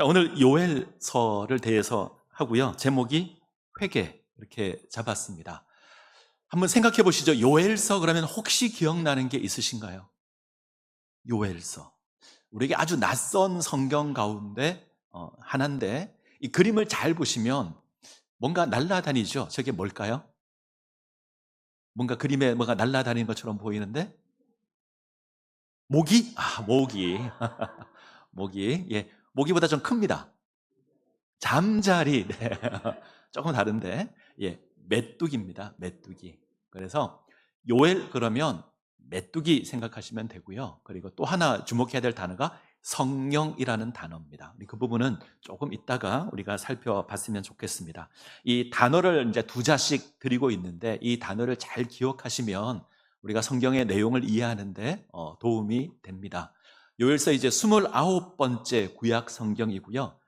자, 오늘 요엘서를 대해서 하고요. 제목이 회개 이렇게 잡았습니다. 한번 생각해 보시죠. 요엘서 그러면 혹시 기억나는 게 있으신가요? 요엘서. 우리에게 아주 낯선 성경 가운데 어, 하나인데 이 그림을 잘 보시면 뭔가 날아다니죠. 저게 뭘까요? 뭔가 그림에 뭐가 날아다니는 것처럼 보이는데 모기? 아, 모기. 모기. 예. 모기보다 좀 큽니다. 잠자리. 네. 조금 다른데. 예. 메뚜기입니다. 메뚜기. 그래서 요엘 그러면 메뚜기 생각하시면 되고요. 그리고 또 하나 주목해야 될 단어가 성령이라는 단어입니다. 그 부분은 조금 이따가 우리가 살펴봤으면 좋겠습니다. 이 단어를 이제 두 자씩 드리고 있는데 이 단어를 잘 기억하시면 우리가 성경의 내용을 이해하는데 어, 도움이 됩니다. 요엘서 이제 29번째 구약 성경이고요.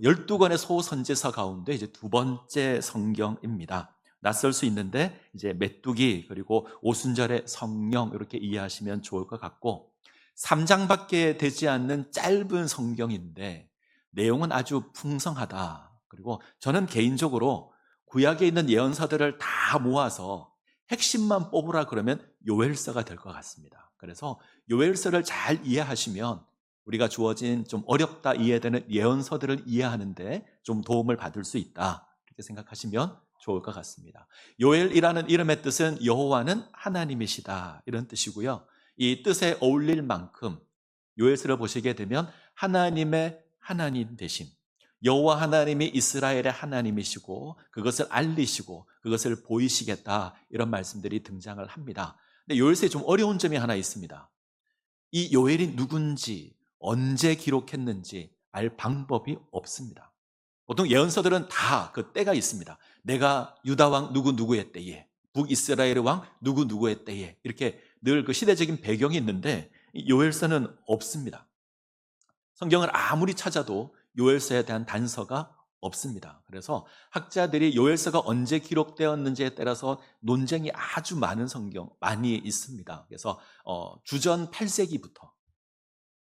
12권의 소선제서 가운데 이제 두 번째 성경입니다. 낯설 수 있는데 이제 메뚜기 그리고 오순절의 성령 이렇게 이해하시면 좋을 것 같고 3장밖에 되지 않는 짧은 성경인데 내용은 아주 풍성하다. 그리고 저는 개인적으로 구약에 있는 예언서들을 다 모아서 핵심만 뽑으라 그러면 요엘서가 될 것 같습니다. 그래서 요엘서를 잘 이해하시면 우리가 주어진 좀 어렵다 이해되는 예언서들을 이해하는데 좀 도움을 받을 수 있다. 이렇게 생각하시면 좋을 것 같습니다. 요엘이라는 이름의 뜻은 여호와는 하나님이시다. 이런 뜻이고요. 이 뜻에 어울릴 만큼 요엘서를 보시게 되면 하나님의 하나님 되심, 여호와 하나님이 이스라엘의 하나님이시고 그것을 알리시고 그것을 보이시겠다 이런 말씀들이 등장을 합니다. 근데 요엘서에 좀 어려운 점이 하나 있습니다. 이 요엘이 누군지 언제 기록했는지 알 방법이 없습니다. 보통 예언서들은 다 그 때가 있습니다. 내가 유다 왕 누구 누구의 때에, 북이스라엘의 왕 누구 누구의 때에 이렇게 늘 그 시대적인 배경이 있는데 요엘서는 없습니다. 성경을 아무리 찾아도 요엘서에 대한 단서가 없습니다. 그래서 학자들이 요엘서가 언제 기록되었는지에 따라서 논쟁이 아주 많은 성경 많이 있습니다. 그래서 어, 주전 8세기부터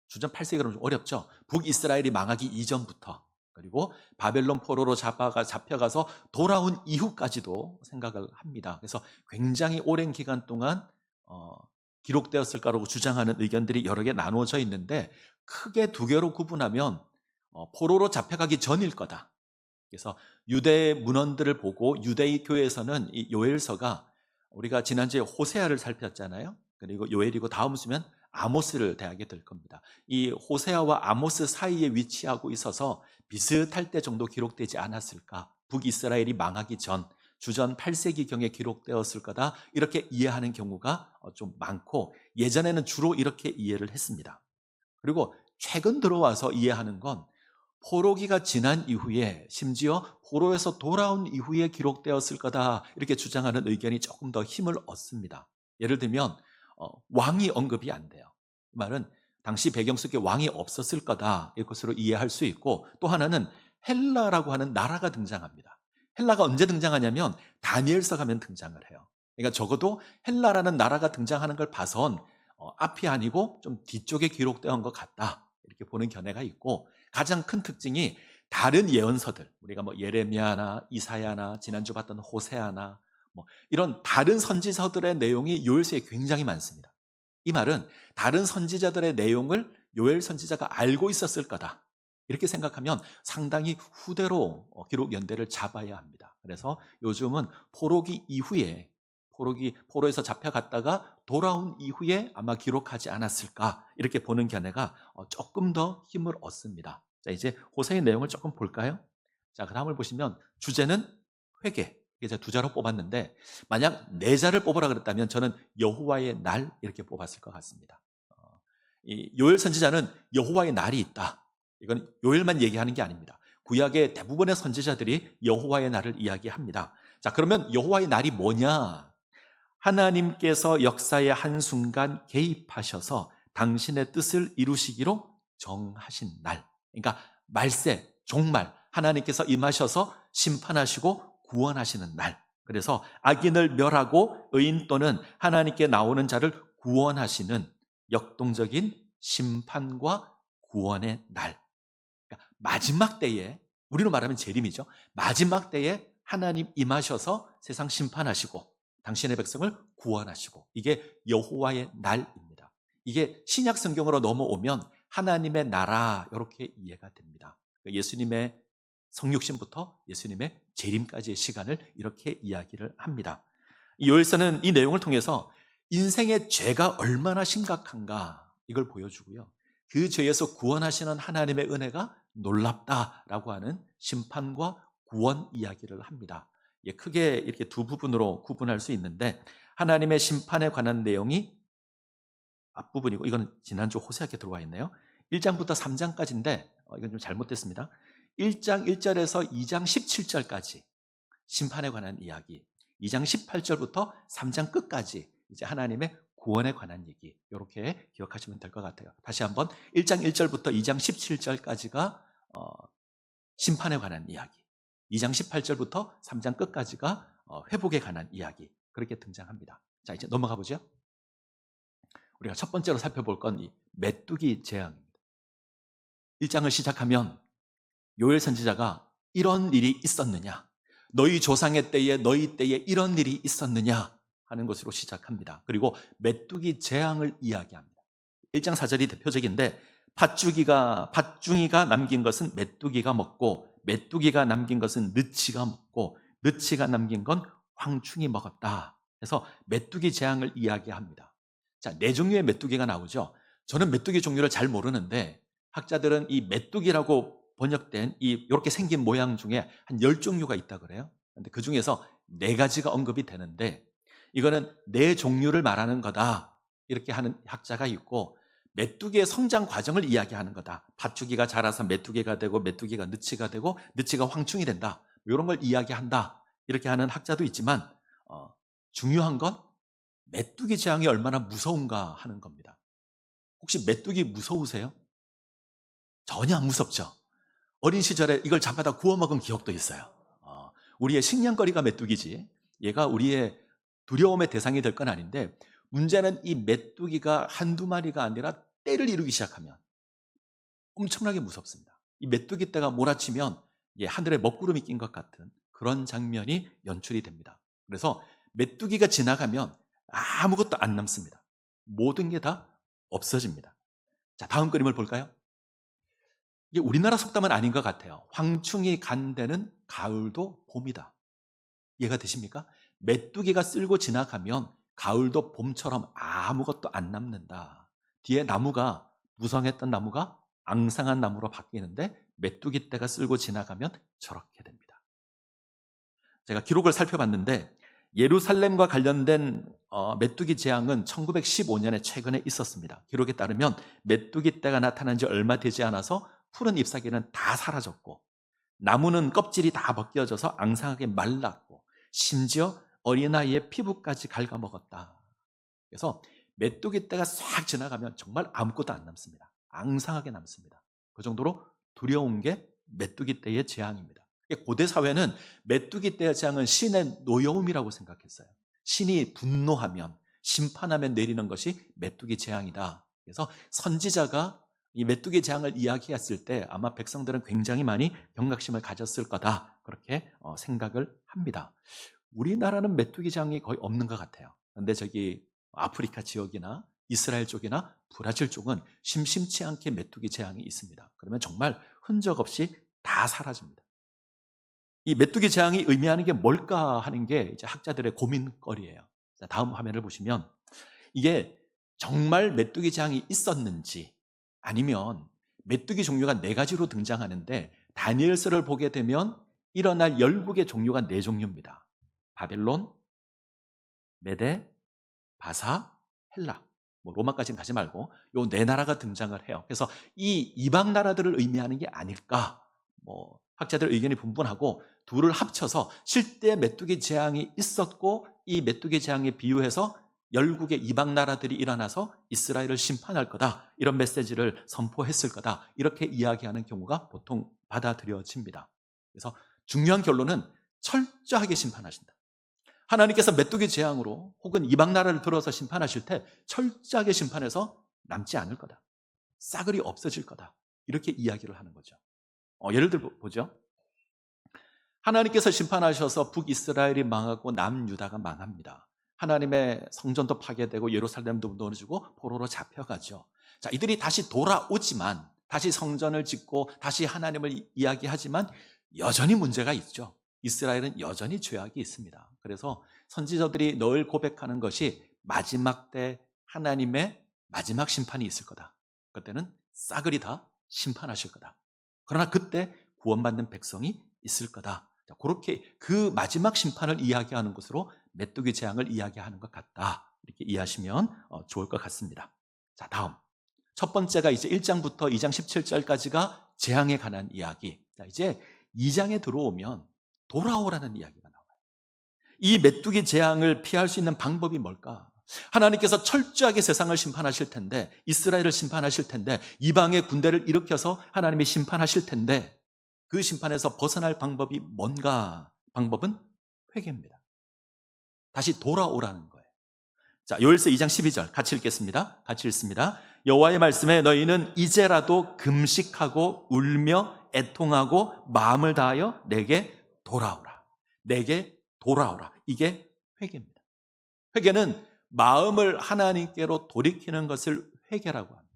주전 8세기가 좀 어렵죠. 북이스라엘이 망하기 이전부터 그리고 바벨론 포로로 잡아가, 잡혀가서 돌아온 이후까지도 생각을 합니다. 그래서 굉장히 오랜 기간 동안 어, 기록되었을 거라고 주장하는 의견들이 여러 개 나누어져 있는데 크게 두 개로 구분하면 어, 포로로 잡혀가기 전일 거다. 그래서 유대 문헌들을 보고 유대의 교회에서는 이 요엘서가 우리가 지난주에 호세아를 살폈잖아요. 그리고 요엘이고 다음 수면 아모스를 대하게 될 겁니다. 이 호세아와 아모스 사이에 위치하고 있어서 비슷할 때 정도 기록되지 않았을까? 북이스라엘이 망하기 전 주전 8세기경에 기록되었을 거다. 이렇게 이해하는 경우가 어, 좀 많고 예전에는 주로 이렇게 이해를 했습니다. 그리고 최근 들어와서 이해하는 건 포로기가 지난 이후에 심지어 포로에서 돌아온 이후에 기록되었을 거다. 이렇게 주장하는 의견이 조금 더 힘을 얻습니다. 예를 들면 어, 왕이 언급이 안 돼요. 이 말은 당시 배경 속에 왕이 없었을 거다. 이것으로 이해할 수 있고 또 하나는 헬라라고 하는 나라가 등장합니다. 헬라가 언제 등장하냐면 다니엘서 가면 등장을 해요. 그러니까 적어도 헬라라는 나라가 등장하는 걸 봐선 어, 앞이 아니고 좀 뒤쪽에 기록되어 것 같다. 이렇게 보는 견해가 있고 가장 큰 특징이 다른 예언서들 우리가 뭐 예레미야나 이사야나 지난주 봤던 호세아나 뭐 이런 다른 선지서들의 내용이 요엘서에 굉장히 많습니다. 이 말은 다른 선지자들의 내용을 요엘 선지자가 알고 있었을 거다. 이렇게 생각하면 상당히 후대로 어, 기록 연대를 잡아야 합니다. 그래서 요즘은 포로기 이후에 포로기 포로에서 잡혀갔다가 돌아온 이후에 아마 기록하지 않았을까 이렇게 보는 견해가 어, 조금 더 힘을 얻습니다. 자 이제 호세의 내용을 조금 볼까요? 자 그다음을 보시면 주제는 회개. 이게 제가 두 자로 뽑았는데 만약 네 자를 뽑으라 그랬다면 저는 여호와의 날 이렇게 뽑았을 것 같습니다. 어, 이 요엘 선지자는 여호와의 날이 있다. 이건 요엘만 얘기하는 게 아닙니다. 구약의 대부분의 선지자들이 여호와의 날을 이야기합니다. 자, 그러면 여호와의 날이 뭐냐? 하나님께서 역사의 한순간 개입하셔서 당신의 뜻을 이루시기로 정하신 날. 그러니까 말세, 종말, 하나님께서 임하셔서 심판하시고 구원하시는 날. 그래서 악인을 멸하고 의인 또는 하나님께 나오는 자를 구원하시는 역동적인 심판과 구원의 날. 그러니까 마지막 때에 우리로 말하면 재림이죠. 마지막 때에 하나님 임하셔서 세상 심판하시고 당신의 백성을 구원하시고 이게 여호와의 날입니다. 이게 신약 성경으로 넘어오면 하나님의 나라 이렇게 이해가 됩니다. 그러니까 예수님의 성육신부터 예수님의 재림까지의 시간을 이렇게 이야기를 합니다. 이 요엘서는 이 내용을 통해서 인생의 죄가 얼마나 심각한가 이걸 보여주고요. 그 죄에서 구원하시는 하나님의 은혜가 놀랍다라고 하는 심판과 구원 이야기를 합니다. 예, 크게 이렇게 두 부분으로 구분할 수 있는데 하나님의 심판에 관한 내용이 앞부분이고 이건 지난주 호세아께 들어와 있네요. 1장부터 3장까지인데 어, 이건 좀 잘못됐습니다. 1장 1절에서 2장 17절까지 심판에 관한 이야기, 2장 18절부터 3장 끝까지 이제 하나님의 구원에 관한 얘기 이렇게 기억하시면 될 것 같아요. 다시 한번 1장 1절부터 2장 17절까지가 어, 심판에 관한 이야기, 2장 18절부터 3장 끝까지가 어, 회복에 관한 이야기 그렇게 등장합니다. 자 이제 넘어가 보죠. 우리가 첫 번째로 살펴볼 건 이 메뚜기 재앙입니다. 1장을 시작하면 요엘 선지자가 이런 일이 있었느냐? 너희 조상의 때에 너희 때에 이런 일이 있었느냐? 하는 것으로 시작합니다. 그리고 메뚜기 재앙을 이야기합니다. 1장 4절이 대표적인데 팥죽이가 팥중이가 남긴 것은 메뚜기가 먹고 메뚜기가 남긴 것은 느치가 먹고 느치가 남긴 건 황충이 먹었다. 그래서 메뚜기 재앙을 이야기합니다. 자, 네 종류의 메뚜기가 나오죠. 저는 메뚜기 종류를 잘 모르는데 학자들은 이 메뚜기라고 번역된 이 이렇게 생긴 모양 중에 한 열종류가 있다 그래요. 근데 그 중에서 네 가지가 언급이 되는데 이거는 네 종류를 말하는 거다. 이렇게 하는 학자가 있고 메뚜기의 성장 과정을 이야기하는 거다. 팥죽이가 자라서 메뚜기가 되고 메뚜기가 느치가 되고 느치가 황충이 된다. 이런 걸 이야기한다. 이렇게 하는 학자도 있지만 어, 중요한 건 메뚜기 재앙이 얼마나 무서운가 하는 겁니다. 혹시 메뚜기 무서우세요? 전혀 안 무섭죠. 어린 시절에 이걸 잡아다 구워 먹은 기억도 있어요. 어, 우리의 식량거리가 메뚜기지. 얘가 우리의 두려움의 대상이 될 건 아닌데 문제는 이 메뚜기가 한두 마리가 아니라 때를 이루기 시작하면 엄청나게 무섭습니다. 이 메뚜기 때가 몰아치면 예, 하늘에 먹구름이 낀 것 같은 그런 장면이 연출이 됩니다. 그래서 메뚜기가 지나가면 아무것도 안 남습니다. 모든 게 다 없어집니다. 자, 다음 그림을 볼까요? 이게 우리나라 속담은 아닌 것 같아요. 황충이 간 데는 가을도 봄이다. 이해가 되십니까? 메뚜기가 쓸고 지나가면 가을도 봄처럼 아무것도 안 남는다. 뒤에 나무가 무성했던 나무가 앙상한 나무로 바뀌는데 메뚜기 떼가 쓸고 지나가면 저렇게 됩니다. 제가 기록을 살펴봤는데 예루살렘과 관련된 어, 메뚜기 재앙은 1915년에 최근에 있었습니다. 기록에 따르면 메뚜기 떼가 나타난 지 얼마 되지 않아서 푸른 잎사귀는 다 사라졌고 나무는 껍질이 다 벗겨져서 앙상하게 말랐고 심지어 어린아이의 피부까지 갉아먹었다. 그래서 메뚜기 떼가 싹 지나가면 정말 아무것도 안 남습니다. 앙상하게 남습니다. 그 정도로 두려운 게 메뚜기 떼의 재앙입니다. 고대 사회는 메뚜기 떼의 재앙은 신의 노여움이라고 생각했어요. 신이 분노하면 심판하면 내리는 것이 메뚜기 재앙이다. 그래서 선지자가 이 메뚜기 재앙을 이야기했을 때 아마 백성들은 굉장히 많이 경각심을 가졌을 거다. 그렇게 어, 생각을 합니다. 우리나라는 메뚜기 재앙이 거의 없는 것 같아요. 그런데 저기 아프리카 지역이나 이스라엘 쪽이나 브라질 쪽은 심심치 않게 메뚜기 재앙이 있습니다. 그러면 정말 흔적 없이 다 사라집니다. 이 메뚜기 재앙이 의미하는 게 뭘까 하는 게 이제 학자들의 고민거리예요. 자, 다음 화면을 보시면 이게 정말 메뚜기 재앙이 있었는지 아니면 메뚜기 종류가 네 가지로 등장하는데 다니엘서를 보게 되면 일어날 열국의 종류가 네 종류입니다. 바벨론, 메데, 바사, 헬라. 뭐 로마까지는 가지 말고 요 네 나라가 등장을 해요. 그래서 이 이방 나라들을 의미하는 게 아닐까? 뭐 학자들 의견이 분분하고 둘을 합쳐서 실제 메뚜기 재앙이 있었고 이 메뚜기 재앙에 비유해서 열국의 이방 나라들이 일어나서 이스라엘을 심판할 거다. 이런 메시지를 선포했을 거다. 이렇게 이야기하는 경우가 보통 받아들여집니다. 그래서 중요한 결론은 철저하게 심판하신다. 하나님께서 메뚜기 재앙으로 혹은 이방 나라를 들어서 심판하실 때 철저하게 심판해서 남지 않을 거다. 싸그리 없어질 거다. 이렇게 이야기를 하는 거죠. 어, 예를 들어 보죠. 하나님께서 심판하셔서 북이스라엘이 망하고 남유다가 망합니다. 하나님의 성전도 파괴되고 예루살렘도 무너지고 포로로 잡혀가죠. 자, 이들이 다시 돌아오지만 다시 성전을 짓고 다시 하나님을 이야기하지만 여전히 문제가 있죠. 이스라엘은 여전히 죄악이 있습니다. 그래서 선지자들이 늘 고백하는 것이 마지막 때 하나님의 마지막 심판이 있을 거다. 그때는 싸그리 다 심판하실 거다. 그러나 그때 구원받는 백성이 있을 거다. 자, 그렇게 그 마지막 심판을 이야기하는 것으로 메뚜기 재앙을 이야기하는 것 같다. 이렇게 이해하시면 어, 좋을 것 같습니다. 자, 다음. 첫 번째가 이제 1장부터 2장 17절까지가 재앙에 관한 이야기. 자, 이제 2장에 들어오면 돌아오라는 이야기가 나와요. 이 메뚜기 재앙을 피할 수 있는 방법이 뭘까? 하나님께서 철저하게 세상을 심판하실 텐데, 이스라엘을 심판하실 텐데, 이방의 군대를 일으켜서 하나님이 심판하실 텐데, 그 심판에서 벗어날 방법이 뭔가? 방법은 회개입니다. 다시 돌아오라는 거예요. 자, 요엘서 2장 12절 같이 읽겠습니다. 같이 읽습니다. 여호와의 말씀에 너희는 이제라도 금식하고 울며 애통하고 마음을 다하여 내게 돌아오라. 내게 돌아오라. 이게 회개입니다. 회개는 마음을 하나님께로 돌이키는 것을 회개라고 합니다.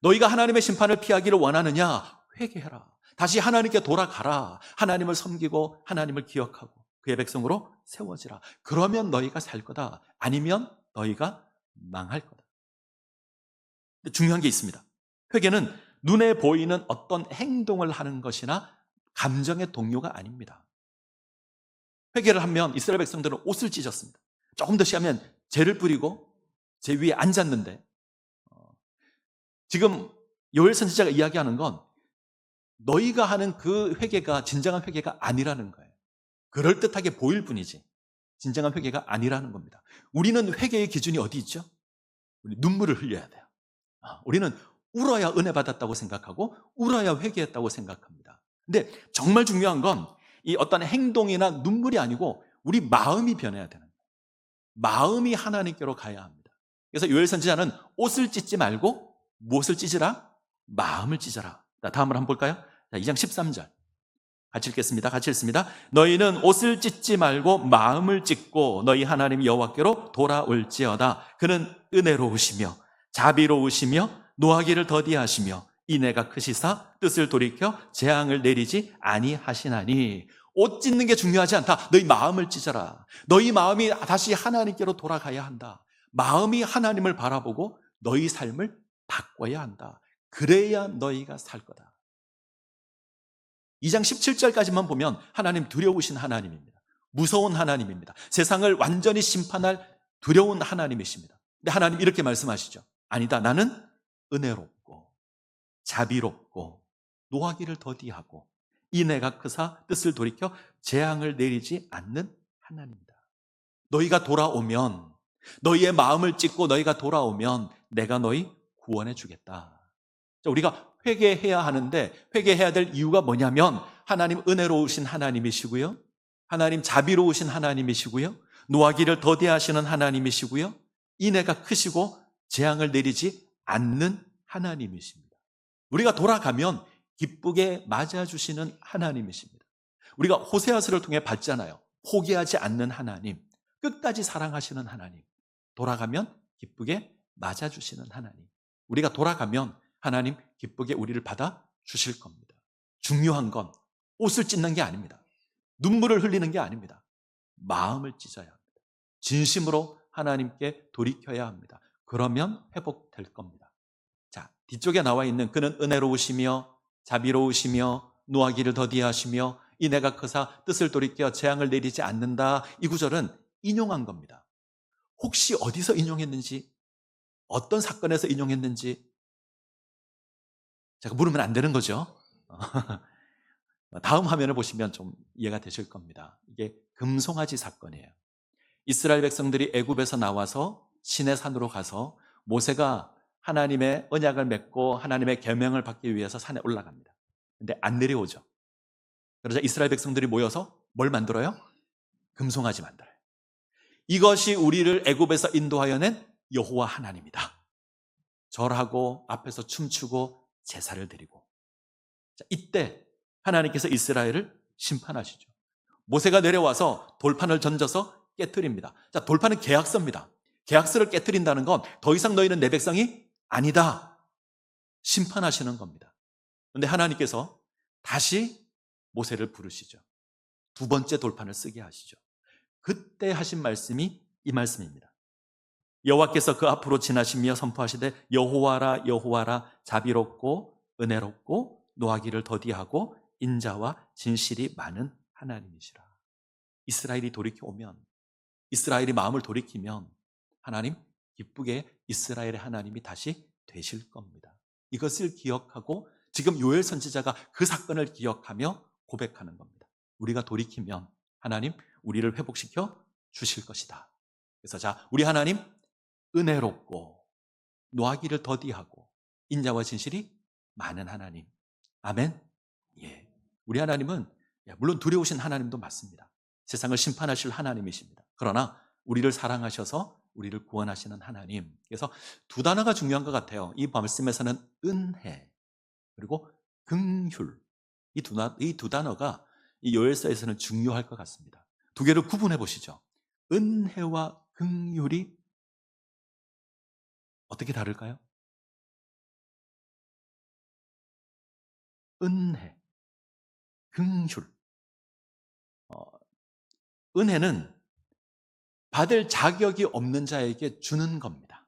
너희가 하나님의 심판을 피하기를 원하느냐? 회개해라. 다시 하나님께 돌아가라. 하나님을 섬기고 하나님을 기억하고 그의 백성으로 세워지라. 그러면 너희가 살 거다. 아니면 너희가 망할 거다. 중요한 게 있습니다. 회개는 눈에 보이는 어떤 행동을 하는 것이나 감정의 동요가 아닙니다. 회개를 하면 이스라엘 백성들은 옷을 찢었습니다. 조금 더 시하면 죄를 뿌리고 제 위에 앉았는데 어, 지금 요엘 선지자가 이야기하는 건 너희가 하는 그 회개가 진정한 회개가 아니라는 거예요. 그럴듯하게 보일 뿐이지 진정한 회개가 아니라는 겁니다. 우리는 회개의 기준이 어디 있죠? 눈물을 흘려야 돼요. 아, 우리는 울어야 은혜 받았다고 생각하고 울어야 회개했다고 생각합니다. 근데 정말 중요한 건 이 어떤 행동이나 눈물이 아니고 우리 마음이 변해야 되는 거예요. 마음이 하나님께로 가야 합니다. 그래서 요엘 선지자는 옷을 찢지 말고 무엇을 찢으라? 마음을 찢어라. 자, 다음을 한번 볼까요? 자, 2장 13절. 같이 읽겠습니다. 같이 읽습니다. 너희는 옷을 찢지 말고 마음을 찢고 너희 하나님 여호와께로 돌아올지어다. 그는 은혜로우시며 자비로우시며 노하기를 더디하시며 이내가 크시사 뜻을 돌이켜 재앙을 내리지 아니하시나니 옷 찢는 게 중요하지 않다. 너희 마음을 찢어라. 너희 마음이 다시 하나님께로 돌아가야 한다. 마음이 하나님을 바라보고 너희 삶을 바꿔야 한다. 그래야 너희가 살 거다. 2장 17절까지만 보면 하나님 두려우신 하나님입니다. 무서운 하나님입니다. 세상을 완전히 심판할 두려운 하나님이십니다. 근데 하나님 이렇게 말씀하시죠. 아니다. 나는 은혜롭고 자비롭고 노하기를 더디하고 이내가 크사 뜻을 돌이켜 재앙을 내리지 않는 하나님이다. 너희가 돌아오면 너희의 마음을 찢고 너희가 돌아오면 내가 너희 구원해 주겠다. 우리가 회개해야 하는데 회개해야 될 이유가 뭐냐면 하나님 은혜로우신 하나님이시고요. 하나님 자비로우신 하나님이시고요. 노하기를 더디하시는 하나님이시고요. 인애가 크시고 재앙을 내리지 않는 하나님이십니다. 우리가 돌아가면 기쁘게 맞아주시는 하나님이십니다. 우리가 호세아스를 통해 봤잖아요. 포기하지 않는 하나님, 끝까지 사랑하시는 하나님, 돌아가면 기쁘게 맞아주시는 하나님. 우리가 돌아가면 하나님 기쁘게 우리를 받아 주실 겁니다. 중요한 건 옷을 찢는 게 아닙니다. 눈물을 흘리는 게 아닙니다. 마음을 찢어야 합니다. 진심으로 하나님께 돌이켜야 합니다. 그러면 회복될 겁니다. 자, 뒤쪽에 나와 있는 그는 은혜로우시며 자비로우시며 노하기를 더디하시며 이내가 크사 뜻을 돌이켜 재앙을 내리지 않는다. 이 구절은 인용한 겁니다. 혹시 어디서 인용했는지, 어떤 사건에서 인용했는지 제가 물으면 안 되는 거죠. 다음 화면을 보시면 좀 이해가 되실 겁니다. 이게 금송아지 사건이에요. 이스라엘 백성들이 애굽에서 나와서 신의 산으로 가서 모세가 하나님의 언약을 맺고 하나님의 계명을 받기 위해서 산에 올라갑니다. 근데 안 내려오죠. 그러자 이스라엘 백성들이 모여서 뭘 만들어요? 금송아지 만들어요. 이것이 우리를 애굽에서 인도하여 낸 여호와 하나님이다. 절하고 앞에서 춤추고 제사를 드리고 자, 이때 하나님께서 이스라엘을 심판하시죠. 모세가 내려와서 돌판을 던져서 깨뜨립니다. 자, 돌판은 계약서입니다. 계약서를 깨뜨린다는 건 더 이상 너희는 내 백성이 아니다. 심판하시는 겁니다. 그런데 하나님께서 다시 모세를 부르시죠. 두 번째 돌판을 쓰게 하시죠. 그때 하신 말씀이 이 말씀입니다. 여호와께서 그 앞으로 지나시며 선포하시되 여호와라 여호와라 자비롭고 은혜롭고 노하기를 더디하고 인자와 진실이 많은 하나님이시라. 이스라엘이 돌이켜 오면 이스라엘이 마음을 돌이키면 하나님 기쁘게 이스라엘의 하나님이 다시 되실 겁니다. 이것을 기억하고 지금 요엘 선지자가 그 사건을 기억하며 고백하는 겁니다. 우리가 돌이키면 하나님 우리를 회복시켜 주실 것이다. 그래서 자, 우리 하나님 은혜롭고 노하기를 더디하고 인자와 진실이 많은 하나님. 아멘. 예. 우리 하나님은 예, 물론 두려우신 하나님도 맞습니다. 세상을 심판하실 하나님이십니다. 그러나 우리를 사랑하셔서 우리를 구원하시는 하나님. 그래서 두 단어가 중요한 것 같아요. 이 말씀에서는 은혜 그리고 긍휼 이두 이 두 단어가 이 요엘서에서는 중요할 것 같습니다. 두 개를 구분해 보시죠. 은혜와 긍휼이 어떻게 다를까요? 은혜, 긍휼. 어, 은혜는 받을 자격이 없는 자에게 주는 겁니다.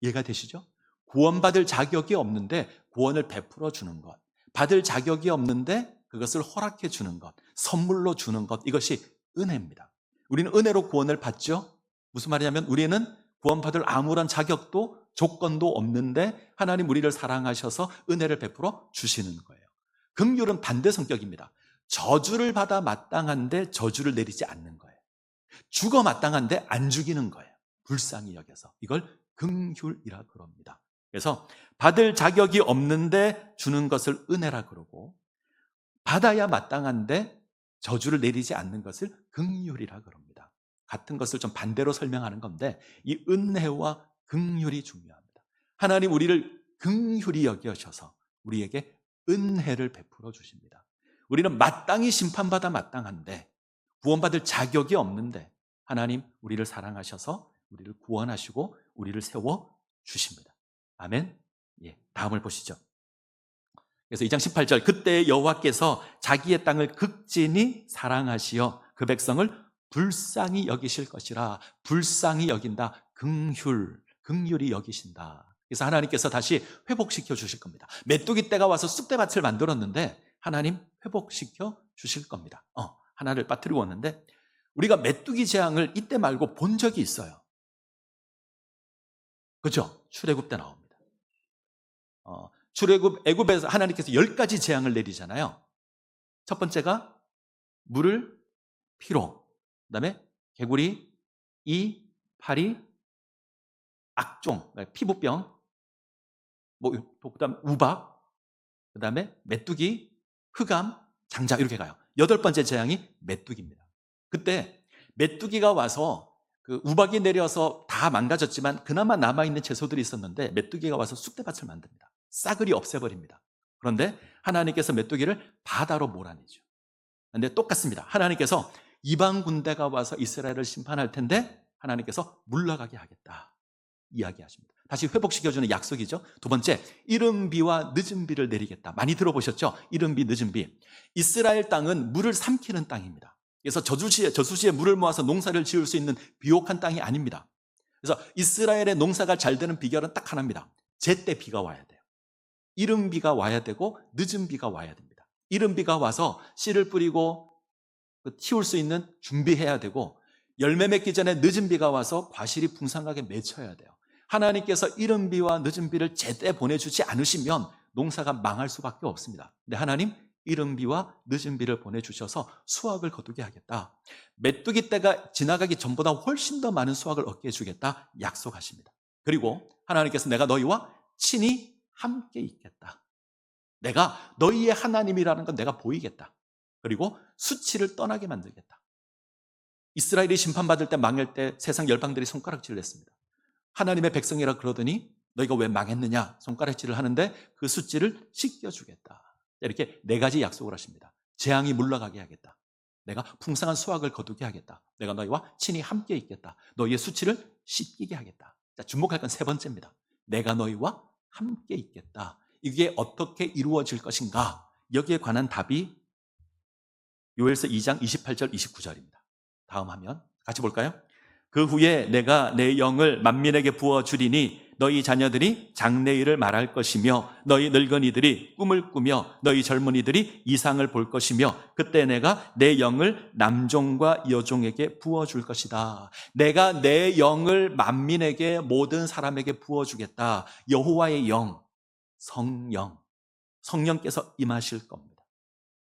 이해가 되시죠? 구원받을 자격이 없는데 구원을 베풀어 주는 것. 받을 자격이 없는데 그것을 허락해 주는 것. 선물로 주는 것. 이것이 은혜입니다. 우리는 은혜로 구원을 받죠? 무슨 말이냐면 우리는 구원받을 아무런 자격도 조건도 없는데 하나님 우리를 사랑하셔서 은혜를 베풀어 주시는 거예요. 긍휼은 반대 성격입니다. 저주를 받아 마땅한데 저주를 내리지 않는 거예요. 죽어 마땅한데 안 죽이는 거예요. 불쌍히 여겨서. 이걸 긍휼이라 그럽니다. 그래서 받을 자격이 없는데 주는 것을 은혜라 그러고 받아야 마땅한데 저주를 내리지 않는 것을 긍휼이라 그럽니다. 같은 것을 좀 반대로 설명하는 건데 이 은혜와 긍휼이 중요합니다. 하나님 우리를 긍휼히 여겨셔서 우리에게 은혜를 베풀어 주십니다. 우리는 마땅히 심판받아 마땅한데 구원받을 자격이 없는데 하나님 우리를 사랑하셔서 우리를 구원하시고 우리를 세워 주십니다. 아멘. 예, 다음을 보시죠. 그래서 2장 18절 그때 여호와께서 자기의 땅을 극진히 사랑하시어 그 백성을 불쌍히 여기실 것이라 불쌍히 여긴다 긍휼 긍휼히 여기신다. 그래서 하나님께서 다시 회복시켜 주실 겁니다. 메뚜기 떼가 와서 쑥대밭을 만들었는데 하나님 회복시켜 주실 겁니다. 어, 하나를 빠뜨리고 왔는데 우리가 메뚜기 재앙을 이때 말고 본 적이 있어요. 그죠? 출애굽 때 나옵니다. 어, 출애굽 애굽에서 하나님께서 열 가지 재앙을 내리잖아요. 첫 번째가 물을 피로, 그다음에 개구리, 이, 파리, 악종, 피부병, 뭐 그다음 우박, 그다음에 메뚜기, 흑암, 장자 이렇게 가요. 여덟 번째 재앙이 메뚜기입니다. 그때 메뚜기가 와서 그 우박이 내려서 다 망가졌지만 그나마 남아있는 채소들이 있었는데 메뚜기가 와서 쑥대밭을 만듭니다. 싸그리 없애버립니다. 그런데 하나님께서 메뚜기를 바다로 몰아내죠. 그런데 똑같습니다. 하나님께서 이방 군대가 와서 이스라엘을 심판할 텐데 하나님께서 물러가게 하겠다. 이야기하십니다. 다시 회복시켜주는 약속이죠. 두 번째, 이른 비와 늦은 비를 내리겠다. 많이 들어보셨죠? 이른 비, 늦은 비. 이스라엘 땅은 물을 삼키는 땅입니다. 그래서 저수시에, 저수시에 물을 모아서 농사를 지을 수 있는 비옥한 땅이 아닙니다. 그래서 이스라엘의 농사가 잘 되는 비결은 딱 하나입니다. 제때 비가 와야 돼요. 이른 비가 와야 되고 늦은 비가 와야 됩니다. 이른 비가 와서 씨를 뿌리고 키울 수 있는 준비해야 되고 열매 맺기 전에 늦은 비가 와서 과실이 풍성하게 맺혀야 돼요. 하나님께서 이른 비와 늦은 비를 제때 보내주지 않으시면 농사가 망할 수밖에 없습니다. 근데 하나님 이른 비와 늦은 비를 보내주셔서 수확을 거두게 하겠다. 메뚜기 때가 지나가기 전보다 훨씬 더 많은 수확을 얻게 해주겠다 약속하십니다. 그리고 하나님께서 내가 너희와 친히 함께 있겠다. 내가 너희의 하나님이라는 건 내가 보이겠다. 그리고 수치를 떠나게 만들겠다. 이스라엘이 심판받을 때 망할 때 세상 열방들이 손가락질을 했습니다. 하나님의 백성이라 그러더니 너희가 왜 망했느냐 손가락질을 하는데 그 숫지를 씻겨주겠다. 이렇게 네 가지 약속을 하십니다. 재앙이 물러가게 하겠다. 내가 풍성한 수확을 거두게 하겠다. 내가 너희와 친히 함께 있겠다. 너희의 수치를 씻기게 하겠다. 자, 주목할 건 세 번째입니다. 내가 너희와 함께 있겠다. 이게 어떻게 이루어질 것인가? 여기에 관한 답이 요엘서 2장 28절 29절입니다. 다음 화면 같이 볼까요? 그 후에 내가 내 영을 만민에게 부어 주리니 너희 자녀들이 장래일을 말할 것이며 너희 늙은이들이 꿈을 꾸며 너희 젊은이들이 이상을 볼 것이며 그때 내가 내 영을 남종과 여종에게 부어 줄 것이다. 내가 내 영을 만민에게 모든 사람에게 부어 주겠다. 여호와의 영, 성령, 성령께서 임하실 겁니다.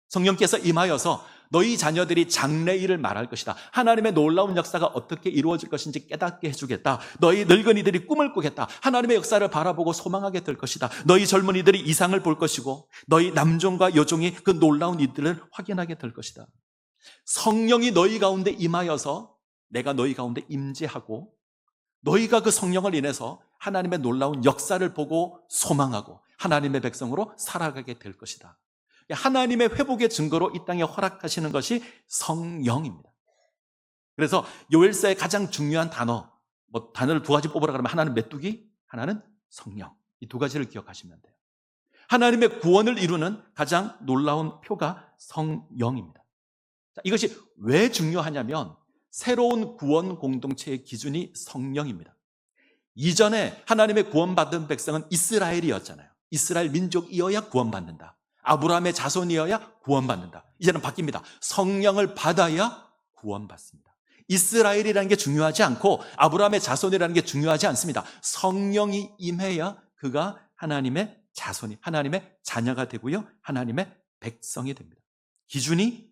성령께서 임하여서 너희 자녀들이 장래일을 말할 것이다. 하나님의 놀라운 역사가 어떻게 이루어질 것인지 깨닫게 해주겠다. 너희 늙은이들이 꿈을 꾸겠다. 하나님의 역사를 바라보고 소망하게 될 것이다. 너희 젊은이들이 이상을 볼 것이고 너희 남종과 여종이 그 놀라운 이들을 확인하게 될 것이다. 성령이 너희 가운데 임하여서 내가 너희 가운데 임재하고 너희가 그 성령을 인해서 하나님의 놀라운 역사를 보고 소망하고 하나님의 백성으로 살아가게 될 것이다. 하나님의 회복의 증거로 이 땅에 허락하시는 것이 성령입니다. 그래서 요엘서의 가장 중요한 단어, 뭐 단어를 두 가지 뽑으라 그러면 하나는 메뚜기, 하나는 성령. 이 두 가지를 기억하시면 돼요. 하나님의 구원을 이루는 가장 놀라운 표가 성령입니다. 자, 이것이 왜 중요하냐면 새로운 구원 공동체의 기준이 성령입니다. 이전에 하나님의 구원받은 백성은 이스라엘이었잖아요. 이스라엘 민족이어야 구원받는다. 아브라함의 자손이어야 구원받는다. 이제는 바뀝니다. 성령을 받아야 구원받습니다. 이스라엘이라는 게 중요하지 않고 아브라함의 자손이라는 게 중요하지 않습니다. 성령이 임해야 그가 하나님의 자손이 하나님의 자녀가 되고요. 하나님의 백성이 됩니다. 기준이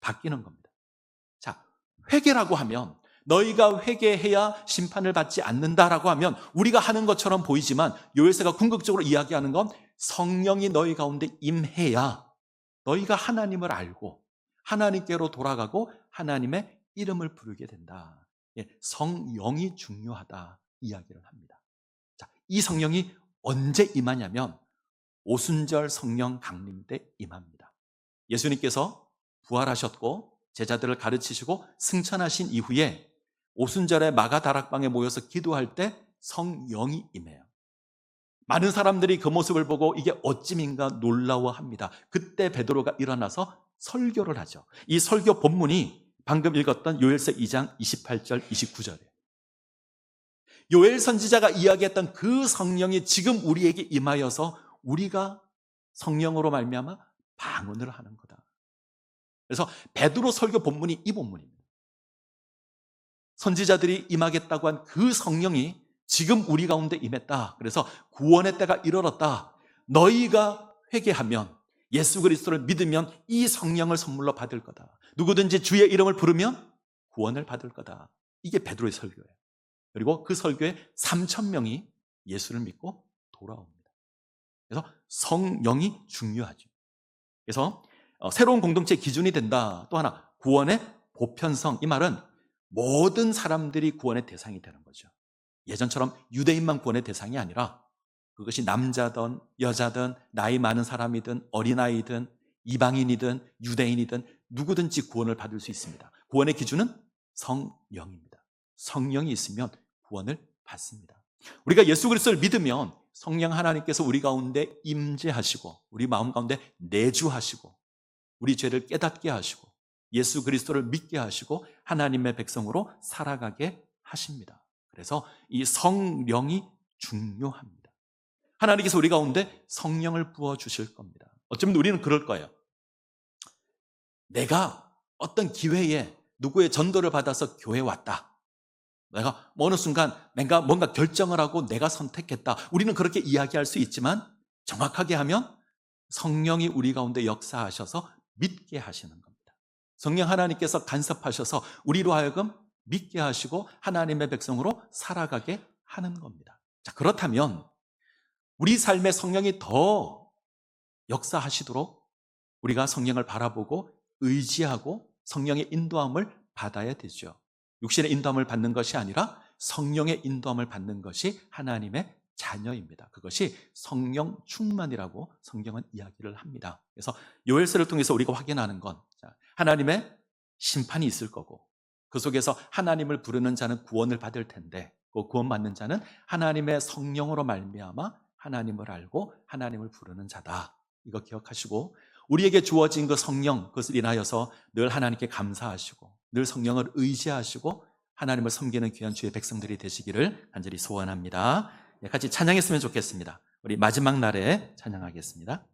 바뀌는 겁니다. 자, 회개라고 하면 너희가 회개해야 심판을 받지 않는다라고 하면 우리가 하는 것처럼 보이지만 요엘서가 궁극적으로 이야기하는 건 성령이 너희 가운데 임해야 너희가 하나님을 알고 하나님께로 돌아가고 하나님의 이름을 부르게 된다. 예, 성령이 중요하다 이야기를 합니다. 자, 이 성령이 언제 임하냐면 오순절 성령 강림 때 임합니다. 예수님께서 부활하셨고 제자들을 가르치시고 승천하신 이후에 오순절에 마가 다락방에 모여서 기도할 때 성령이 임해요. 많은 사람들이 그 모습을 보고 이게 어찌민가 놀라워합니다. 그때 베드로가 일어나서 설교를 하죠. 이 설교 본문이 방금 읽었던 요엘서 2장 28절 29절이에요. 요엘 선지자가 이야기했던 그 성령이 지금 우리에게 임하여서 우리가 성령으로 말미암아 방언을 하는 거다. 그래서 베드로 설교 본문이 이 본문입니다. 선지자들이 임하겠다고 한 그 성령이 지금 우리 가운데 임했다. 그래서 구원의 때가 이르렀다. 너희가 회개하면 예수 그리스도를 믿으면 이 성령을 선물로 받을 거다. 누구든지 주의 이름을 부르면 구원을 받을 거다. 이게 베드로의 설교예요. 그리고 그 설교에 3천 명이 예수를 믿고 돌아옵니다. 그래서 성령이 중요하죠. 그래서 어, 새로운 공동체 기준이 된다. 또 하나 구원의 보편성 이 말은 모든 사람들이 구원의 대상이 되는 거죠. 예전처럼 유대인만 구원의 대상이 아니라 그것이 남자든 여자든 나이 많은 사람이든 어린아이든 이방인이든 유대인이든 누구든지 구원을 받을 수 있습니다. 구원의 기준은 성령입니다. 성령이 있으면 구원을 받습니다. 우리가 예수 그리스도를 믿으면 성령 하나님께서 우리 가운데 임재하시고 우리 마음 가운데 내주하시고 우리 죄를 깨닫게 하시고 예수 그리스도를 믿게 하시고 하나님의 백성으로 살아가게 하십니다. 그래서 이 성령이 중요합니다. 하나님께서 우리 가운데 성령을 부어 주실 겁니다. 어쩌면 우리는 그럴 거예요. 내가 어떤 기회에 누구의 전도를 받아서 교회 왔다. 내가 어느 순간 내가 뭔가 결정을 하고 내가 선택했다. 우리는 그렇게 이야기할 수 있지만 정확하게 하면 성령이 우리 가운데 역사하셔서 믿게 하시는 겁니다. 성령 하나님께서 간섭하셔서 우리로 하여금 믿게 하시고 하나님의 백성으로 살아가게 하는 겁니다. 자, 그렇다면 우리 삶의 성령이 더 역사하시도록 우리가 성령을 바라보고 의지하고 성령의 인도함을 받아야 되죠. 육신의 인도함을 받는 것이 아니라 성령의 인도함을 받는 것이 하나님의 자녀입니다. 그것이 성령 충만이라고 성경은 이야기를 합니다. 그래서 요엘서를 통해서 우리가 확인하는 건 자, 하나님의 심판이 있을 거고 그 속에서 하나님을 부르는 자는 구원을 받을 텐데 그 구원받는 자는 하나님의 성령으로 말미암아 하나님을 알고 하나님을 부르는 자다. 이거 기억하시고 우리에게 주어진 그 성령 그것을 인하여서 늘 하나님께 감사하시고 늘 성령을 의지하시고 하나님을 섬기는 귀한 주의 백성들이 되시기를 간절히 소원합니다. 예, 같이 찬양했으면 좋겠습니다. 우리 마지막 날에 찬양하겠습니다.